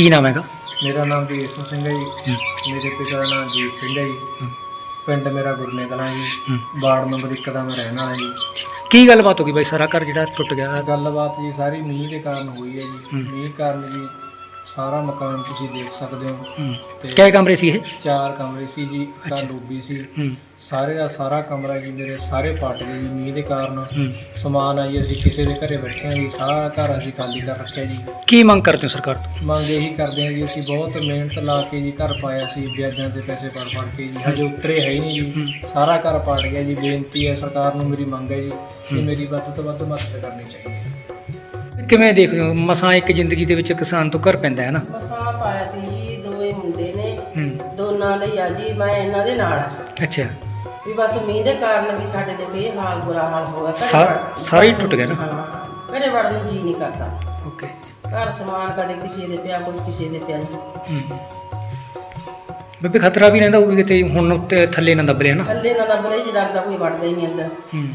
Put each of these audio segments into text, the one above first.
ਕੀ ਨਾਮ ਹੈਗਾ? ਮੇਰਾ ਨਾਮ ਜੀਸੂ ਸਿੰਘ ਹੈ ਜੀ। ਮੇਰੇ ਪਿਤਾ ਦਾ ਨਾਮ ਜੀਤ ਸਿੰਘ ਹੈ ਜੀ। ਪਿੰਡ ਮੇਰਾ ਗੁਰਨੇ ਕਲਾਂ ਜੀ। ਵਾਰਡ ਨੰਬਰ 1 ਦਾ ਮੈਂ ਰਹਿਣ ਵਾਲਾ ਜੀ। ਕੀ ਗੱਲਬਾਤ ਹੋ ਗਈ ਬਾਈ? ਸਾਰਾ ਘਰ ਜਿਹੜਾ ਟੁੱਟ ਗਿਆ। ਗੱਲਬਾਤ ਜੀ ਸਾਰੀ ਮੀਂਹ ਦੇ ਕਾਰਨ ਹੋਈ ਹੈ ਜੀ। ਮੀਂਹ ਕਾਰਨ ਜੀ ਸਾਰਾ ਮਕਾਨ ਤੁਸੀਂ ਦੇਖ ਸਕਦੇ ਹੋ। ਤੇ ਕਿੰਨੇ ਕਮਰੇ ਸੀ ਇਹ? ਚਾਰ ਕਮਰੇ ਸੀ ਜੀ। ਤਾਂ ਲੋਬੀ ਸੀ। ਹੂੰ। ਸਾਰੇ ਦਾ ਸਾਰਾ ਕਮਰਾ ਜੀ ਮੇਰੇ ਸਾਰੇ ਪੱਟ ਗਏ ਜੀ ਮੀਂਹ ਦੇ ਕਾਰਨ ਸਮਾਨ ਆ ਜੀ ਅਸੀਂ ਕਿਸੇ ਦੇ ਘਰੇ ਬੈਠੇ ਹਾਂ ਜੀ ਸਾਰਾ ਘਰ ਅਸੀਂ ਖਾਲੀ ਕਰ ਰੱਖਿਆ ਜੀ। ਕੀ ਮੰਗ ਕਰਦੇ ਹੋ ਸਰਕਾਰ ਤੋਂ? ਮੰਗ ਇਹੀ ਕਰਦੇ ਹਾਂ ਜੀ ਅਸੀਂ ਬਹੁਤ ਮਿਹਨਤ ਲਾ ਕੇ ਜੀ ਘਰ ਪਾਇਆ ਸੀ ਵਿਆਜਾਂ ਦੇ ਪੈਸੇ ਭਰ ਭਰ ਕੇ ਜੀ ਹਜੇ ਉਤਰੇ ਹੈ ਹੀ ਨਹੀਂ ਜੀ। ਸਾਰਾ ਘਰ ਪਾੜ ਗਿਆ ਜੀ ਬੇਨਤੀ ਹੈ ਸਰਕਾਰ ਨੂੰ ਮੇਰੀ ਮੰਗ ਹੈ ਜੀ ਕਿ ਮੇਰੀ ਵੱਧ ਤੋਂ ਵੱਧ ਮਦਦ ਕਰਨੀ ਚਾਹੀਦੀ ਹੈ। ਕਿਵੇਂ ਦੇਖਦੇ ਹੋ? ਮਸਾਂ ਇੱਕ ਜ਼ਿੰਦਗੀ ਦੇ ਵਿੱਚ ਕਿਸਾਨ ਤੋਂ ਘਰ ਪੈਂਦਾ ਹੈ ਨਾ। ਮਸਾਂ ਪਾਇਆ ਸੀ ਜੀ ਦੋਵੇਂ ਮੁੰਡੇ ਨੇ। ਹੂੰ। ਦੋਨਾਂ ਦੇ ਆ ਜੀ ਮੈਂ ਇਹਨਾਂ ਦੇ ਨਾਲ ਆ। ਅੱਛਾ। ਵੀ ਬਸ ਮੀਂਹ ਦੇ ਕਾਰਨ ਵੀ ਸਾਡੇ ਤੇ ਬੇ ਹਾਲ ਬੁਰਾ ਹਾਲ ਹੋ ਗਿਆ। ਘਰੇ ਸਾ- ਸਾਰਾ ਹੀ ਟੁੱਟ ਗਿਆ ਨਾ? ਹਾਂ ਘਰੇ ਵੜਨ ਨੂੰ ਜੀ ਨਹੀਂ ਕਰਦਾ। ਓਕੇ। ਘਰ ਸਮਾਨ ਕਦੇ ਕਿਸੇ ਦੇ ਪਿਆ ਕੋਈ ਕਿਸੇ ਦੇ ਪਿਆ ਜੀ। ਹੂੰ। ਬੇਬੇ ਖਤਰਾ ਵੀ ਰਹਿੰਦਾ ਹੋਊ ਕਿਤੇ ਹੁਣ ਉੱਤੇ ਥੱਲੇ ਨਾ ਦੱਬ ਲਿਆ ਨਾ। ਥੱਲੇ ਨਾ ਬਰੇ ਜੀ ਲੱਗਦਾ ਕੋਈ ਵੜਦਾ ਹੀ ਨਹੀਂ ਅੰਦਰ। ਹੂੰ।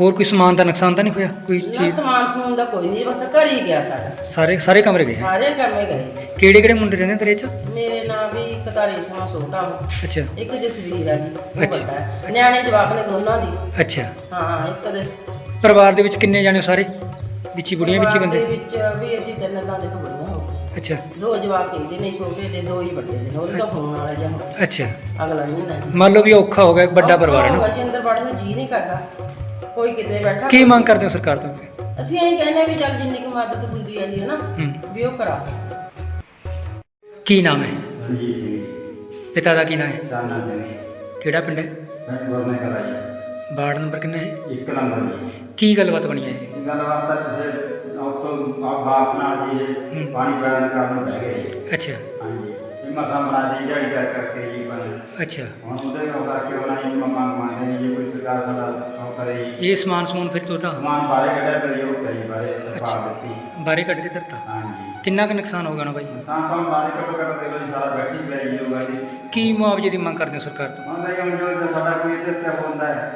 ਹੋਰ ਕੋਈ ਸਮਾਨ ਦਾ ਨੁਕਸਾਨ ਤਾਂ ਨਹੀਂ ਹੋਇਆ? ਕੋਈ ਨਾ ਚੀਜ਼? ਸਮਾਨ ਸਮੂਨ ਦਾ ਕੋਈ ਨਹੀਂ ਬਸ ਘਰ ਹੀ ਗਿਆ ਸਾਡਾ ਸਾਰੇ ਸਾਰੇ ਕਮਰੇ ਗਏ? ਸਾਰੇ ਕੰਮੇ ਗਏ। ਕਿਹੜੇ ਕਿਹੜੇ ਮੁੰਡੇ ਰਹਿੰਦੇ ਤੇਰੇ ਚ? ਮੇਰੇ ਨਾਲ ਵੀ ਕਤਾਰੀ ਸਮਾਂ ਛੋਟਾ ਵਾ। ਅੱਛਾ। ਇੱਕ ਜਸਵੀਰ ਆ ਜੀ ਉਹ ਅੱਛਾ। ਵੱਡਾ ਹੈ। ਨਿਆਣੇ ਜਵਾਕ ਨੇ ਦੋਨਾਂ ਦੀ। ਅੱਛਾ। ਹਾਂ ਇੱਕ ਦੇ। ਪਰਿਵਾਰ ਦੇ ਵਿੱਚ ਕਿੰਨੇ ਜਾਣੇ ਹੋ ਸਾਰੇ? ਵਿੱਚੀ ਬੁੜੀਆਂ ਵਿੱਚੀ ਪਰਿਵਾਰ ਦੇ ਬੰਦੇ? ਵਿੱਚ ਵੀ ਅਸੀਂ ਤਿੰਨ ਤਾਂ ਦੇ ਕੁੜੀਆਂ ਹੋ। ਅੱਛਾ। ਦੋ ਜਵਾਕ ਇਹਦੇ ਨੇ ਛੋਟੇ ਦੇ ਦੋ ਹੀ ਵੱਡੇ ਦੇ ਉਹਦੇ ਤਾਂ ਫੋਨ ਵਾਲਾ ਜਾਂ ਅੱਛਾ। ਅਗਲਾ ਮਹੀਨਾ ਮੰਨ ਲਓ ਵੀ ਔਖਾ ਹੋ ਗਿਆ ਇੱਕ ਵੱਡਾ ਪਰਿਵਾਰ ਹੈ ਨਾ। ਜੀ ਅੰਦਰ ਵੜਨ ਨੂੰ ਜੀ ਨਹੀਂ ਕਰਦਾ। ਕੋਈ ਕਿਤੇ ਬੈਠਾ ਕੀ ਮੰਗ ਕਰਦੇ ਹੋ ਸਰਕਾਰ ਤੋਂ ਅਸੀਂ ਇਹੀ ਕਹਿੰਦੇ ਵੀ ਚੱਲ ਜਿੰਨੀ ਕੁ ਮਦਦ ਹੁੰਦੀ ਹੈ ਜੀ ਹਨਾ ਹੂੰ। ਵੀ ਉਹ ਕਰਾ ਸਕਦਾ ਕੀ ਨਾਮ ਹੈ? ਰਣਜੀਤ ਸਿੰਘ ਪਿਤਾ ਦਾ ਕੀ ਨਾਮ ਹੈ? ਚਾਨਾ ਸਿੰਘ ਕਿਹੜਾ ਪਿੰਡ ਹੈ? ਮੈਂ ਗੁਰਨੇ ਕਰਾ ਜੀ ਵਾਰਡ ਨੰਬਰ ਕਿੰਨਾ ਹੈ? ਇੱਕ ਨੰਬਰ ਜੀ। ਕੀ ਗੱਲਬਾਤ ਬਣੀ ਹੈ ਇਹ? ਗੱਲ ਵਾਸਤਾ ਕਿਸੇ ਆਉਤੋਂ ਆ ਬਾਸ ਨਾਲ ਜੀ ਇਹ ਪਾਣੀ ਪੈਣ ਕਾਰਨ ਬਹਿ ਗਏ ਜੀ। ਅੱਛਾ। ਹਾਂਜੀ। ਮਸਾ ਬਣਾ ਦੀ ਜਾੜੀ ਕਰ ਕਰਕੇ ਜੀ ਬਣ ਅੱਛਾ। ਹੁਣ ਉਹਦੇ ਉਹ ਕਰਕੇ ਉਹਨਾਂ ਨੇ ਮੰਗ ਮੰਗਦੇ ਨੇ ਜੀ ਕੋਈ ਸਰਕਾਰ ਸਾਡਾ ਉਹ ਕਰੇ ਇਹ ਸਮਾਨ ਸਮੂਨ ਫਿਰ ਤੁਹਾਡਾ? ਸਮਾਨ ਬਾਰੇ ਕੱਢਿਆ ਪਈ ਉਹ ਕਈ ਬਾਰੇ ਪਾ ਦਿੱਤੀ। ਬਾਰੇ ਕੱਢ ਕੇ ਦਿੱਤਾ? ਹਾਂਜੀ। ਕਿੰਨਾ ਕੁ ਨੁਕਸਾਨ ਹੋ ਗਿਆ ਨਾ ਬਾਈ? ਸਾਂਪਾਂ ਬਾਰੇ ਕੱਢ ਕੱਢ ਕੇ ਲੋ ਸਾਰਾ ਬੈਠੀ ਪਿਆ ਜੀ ਹੋਗਾ ਜੀ ਕੀ ਮੁਆਵਜ਼ੇ ਦੀ ਮੰਗ ਕਰਦੇ ਹੋ ਸਰਕਾਰ ਤੋਂ? ਹੁਣ ਤਾਂ ਇਹ ਜੋ ਸਾਡਾ ਕੋਈ ਇੱਥੇ ਤੇ ਹੁੰਦਾ ਹੈ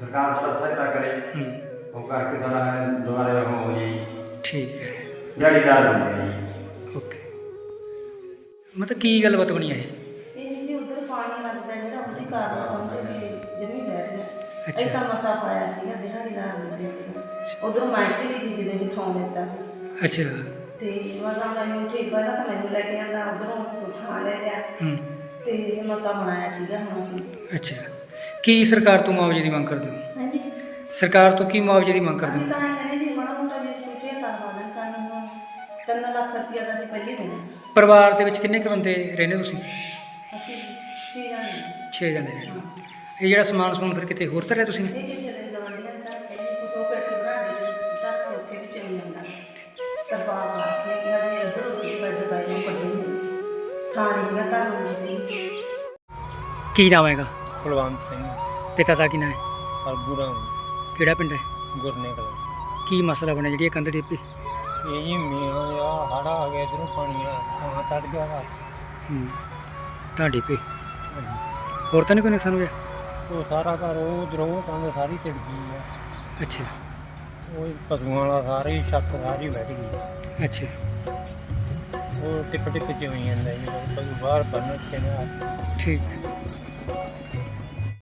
ਸਰਕਾਰ ਸਾਡਾ ਸਹਾਇਤਾ ਕਰੇ। ਹੂੰ। ਉਹ ਕਰਕੇ ਸਾਡਾ ਦੁਬਾਰਾ ਉਹ ਹੋ ਜੀ। ਠੀਕ ਹੈ। ਦਿਹਾੜੀਦਾਰ ਬੰਦੇ ਆ ਜੀ। ਓਕੇ ਮਤਲਬ ਕੀ ਗੱਲਬਾਤ ਬਣੀ ਹੈ ਇਹ? ਇਹ ਜੀ ਉਧਰ ਪਾਣੀ ਲੱਗਦਾ ਜਿਹੜਾ ਉਹਦੇ ਕਾਰਨ ਸਮਝੋ ਵੀ ਜਮੀ ਬੈਠ ਗਿਆ ਅੱਛਾ। ਇਹ ਤਾਂ ਮਸਾ ਪਾਇਆ ਸੀਗਾ ਦਿਹਾੜੀਦਾਰ ਬੰਦੇ ਦੇ ਉਧਰ ਮੈਂ ਢਿੱਲੀ ਸੀ ਜਿਹਦੇ ਹੀ ਥਾਂ ਦਿੱਤਾ ਸੀ। ਅੱਛਾ। ਤੇ ਮਸਾ ਮੈਨੂੰ ਠੀਕ ਪਹਿਲਾਂ ਤਾਂ ਮੈਨੂੰ ਲੈ ਕੇ ਆਂਦਾ ਉਧਰੋਂ ਥਾਂ ਲੈ ਹੂੰ। ਤੇ ਮਸਾ ਬਣਾਇਆ ਸੀਗਾ ਹੁਣ ਅਸੀਂ। ਅੱਛਾ। ਕੀ ਸਰਕਾਰ ਤੋਂ ਮੁਆਵਜ਼ੇ ਦੀ ਮੰਗ ਕਰਦੇ ਹੋ? ਹਾਂਜੀ। ਸਰਕਾਰ ਤੋਂ ਕੀ ਮੁਆਵਜ਼ੇ ਦੀ ਮੰਗ ਕਰਦੇ ਹੋ? ਲੱਖ ਰੁਪਇਆ ਤਾਂ ਅਸੀਂ ਪਹਿਲੇ ਦੇਣਾ। ਪਰਿਵਾਰ ਦੇ ਵਿੱਚ ਕਿੰਨੇ ਕੁ ਬੰਦੇ ਰਹਿੰਦੇ ਤੁਸੀਂ? ਅਸੀਂ ਛੇ ਜਾਣੇ 6 ਜਣੇ ਰਹਿੰਦੇ ਹੋ। ਇਹ ਜਿਹੜਾ ਸਮਾਨ ਸਮੂਨ ਫਿਰ ਕਿਤੇ ਹੋਰ ਧਰਿਆ ਤੁਸੀਂ? ਇਹ ਕਿਸੇ ਦੇ ਗਵੰਡੀਆਂ ਦਾ ਕਹਿੰਦੇ ਕੁਛ ਉਹ ਪੇਟ ਬਣਾ ਦੇ ਤੱਕ ਕੇ ਉੱਥੇ ਵੀ ਚਲੀ ਜਾਂਦਾ। ਸਰਕਾਰ ਵਾਸਤੇ ਕਿ ਹਜੇ ਇੱਧਰ ਉੱਧਰ ਬੈਠ ਪਏ ਨੇ ਪੱਟੇ ਨੇ। ਥਾਂ ਨਹੀਂ ਹੈਗਾ ਤਾਂ ਨਹੀਂ ਕੀ ਨਾਮ ਹੈਗਾ? ਕੁਲਵੰਤ ਸਿੰਘ। ਪਿਤਾ ਦਾ ਕੀ ਨਾਮ ਹੈ? ਕਿਹੜਾ ਪਿੰਡ ਹੈ? ਗੁਰਨੇ ਕਲਾਂ। ਕੀ ਮਸਲਾ ਬਣਿਆ ਜਿਹੜੀ ਇਹ ਕੰਧ ਡਿੱਪੀ ਇਹ ਜੀ ਮੀਂਹ ਆ ਹੜਾ ਆ ਗਿਆ ਇਧਰੋਂ ਪਾਣੀ ਆ ਥਾਂ ਤੜ ਗਿਆ ਵਾ। ਹੂੰ ਤਾਂ? ਡਿੱਪੀ ਹੋਰ ਤਾਂ ਨਹੀਂ ਕੋਈ ਨੁਕਸਾਨ ਹੋਇਆ ਉਹ ਸਾਰਾ ਘਰ ਉਹ ਉਧਰੋਂ ਕੰਧ ਸਾਰੀ ਚੜ ਗਈ ਆ। ਅੱਛਾ। ਉਹ ਪਸ਼ੂਆਂ ਵਾਲਾ ਸਾਰੀ ਛੱਤ ਸਾਰੀ ਬੈਠ ਗਈ। ਅੱਛਾ। ਉਹ ਟਿਪ ਟਿਪ ਚ ਹੋਈ ਜਾਂਦਾ ਜੀ ਪਸ਼ੂ ਬਾਹਰ ਬੰਨ ਕੇ ਨਾ। ਠੀਕ।